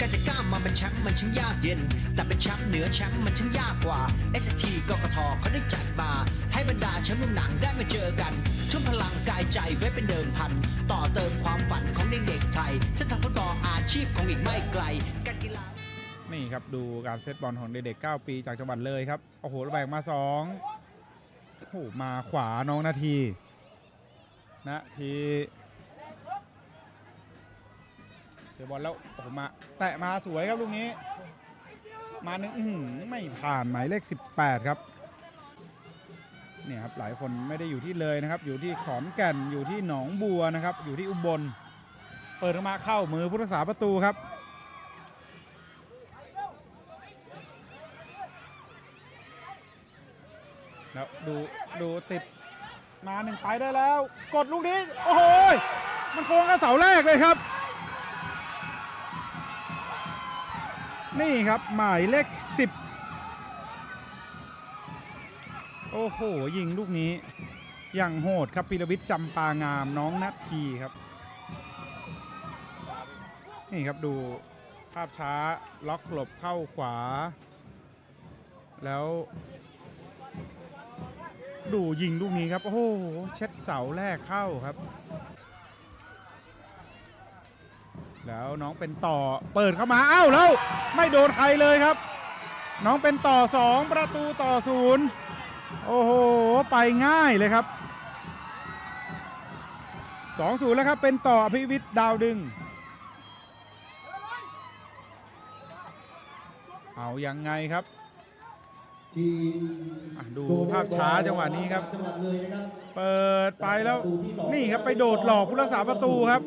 การจะก้าวมาเป็นแชมป์มันช่างยากเย็น แต่เป็นแชมป์เหนือแชมป์มันช่างยากกว่า ST กกทเขาได้จัดมา ให้บรรดาแชมป์ลูกหนังได้มาเจอกัน ทุ่มพลังกายใจไว้เป็นเดิมพัน ต่อเติมความฝันของเด็กๆไทยเส้นทางฟุตบอลอาชีพของอีกไม่ไกลการกีฬานี่ครับดูการเซตบอลของเด็กๆ 9 ปีจากจังหวัดเลยครับ โอ้โหแบ่งมา2โอ้โหมาขวาน้องนาที นาที บอลแล้วโอ้โหมาแตะมาสวยครับลูกนี้ มาหนึ่งหือไม่ผ่านหมายเลข 18 ครับเนี่ยครับหลายคนไม่ได้อยู่ที่เลยนะครับ อยู่ที่ขอนแก่นอยู่ที่หนองบัวนะครับ อยู่ที่อุบล เปิดมาเข้ามือผู้รักษาประตูครับแล้วดูดูติดมาหนึ่งไปได้แล้ว กดลูกนี้ โอ้โหยมันโค้งกับเสาแรกเลยครับ นี่ครับหมายเลขสิบโอ้โห ยิงลูกนี้ อย่างโหดครับปิรวิทย์จำปางามน้องนัททีครับ นี่ครับดูภาพช้าล็อกหลบเข้าขวา แล้ว ดูยิงลูกนี้ครับ โอ้โห เช็ดเสาแรกเข้าครับ แล้วน้องเป็นต่อเปิดเข้ามาอ้าวแล้วไม่โดนใครเลยครับ น้องเป็นต่อ 2 ประตูต่อศูนย์โอ้โห ไปง่ายเลยครับ2-0แล้วครับ เป็นต่ออภิวิทย์ดาวดึง เอายังไงครับ ดูภาพช้าจังหวะนี้ครับเลยนะครับ เปิดไปแล้วนี่ครับไปโดดหลอกผู้รักษาประตูครับ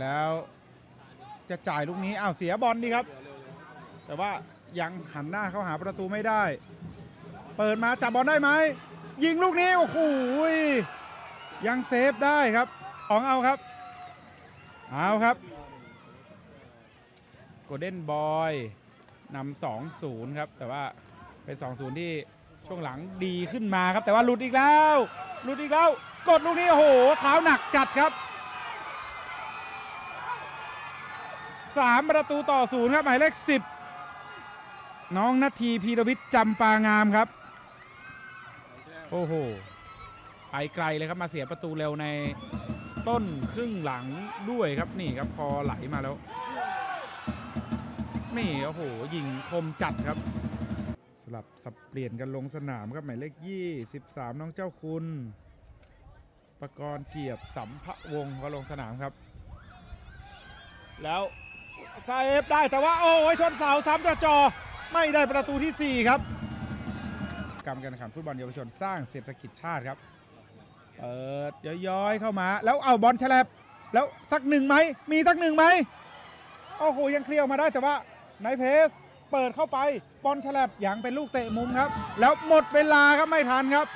แล้ว จะจ่ายลูกนี้อ้าวเสียบอลดีครับ แต่ว่ายังหันหน้าเข้าหาประตูไม่ได้ เปิดมาจับบอลได้ไหมยิงลูกนี้โอ้โหยังเซฟได้ครับอองเอาครับเอาครับโกลเด้นบอยนำสองศูนย์ครับ แต่ว่าเป็น2-0ที่ช่วงหลังดีขึ้นมาครับ แต่ว่าหลุดอีกแล้วหลุดอีกแล้ว กดลูกนี้โอ้โหเท้าหนักจัดครับ สามประตูต่อศูนย์ครับหมายเลขสิบน้องนาทีพีรวิทย์จำปางามครับ โอ้โห ไปไกลเลยครับมาเสียประตูเร็วในต้นครึ่งหลังด้วยครับนี่ครับพอไหลมาแล้ว นี่โอ้โห ยิงคมจัดครับ สลับสับเปลี่ยนกันลงสนามครับหมายเลข 23 น้องเจ้าคุณประกรณ์เกียรติสัมภวงศ์ก็ลงสนามครับ แล้ว เซฟได้แต่ว่าโอ้ยชนเสาซ้ำจอจอๆไม่ได้ประตูทีสี่ 4 ครับกรรมการแข่งขันฟุตบอลเยาวชนสร้างเศรษฐกิจชาติครับเปิดย้อยๆเข้ามา แล้วเอาบอลแฉลบแล้วสักหนึ่งไหมมีสักหนึ่งไหมโอ้โหยังเคลียร์ออกมาได้แต่ว่าในเพสเปิดเข้าไปบอลฉลบอย่างเป็นลูกเตะมุมครับ แล้วหมดเวลาครับไม่ทันครับ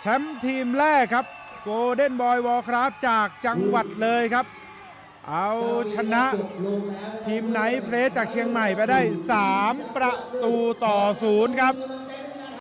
แชมป์ทีมแรกครับโกลเด้นบอยวอลคราฟจากจังหวัดเลยครับ เอาชนะทีมไนท์เพลสจากเชียงใหม่ไปได้ 3 ประตูต่อศูนย์ครับ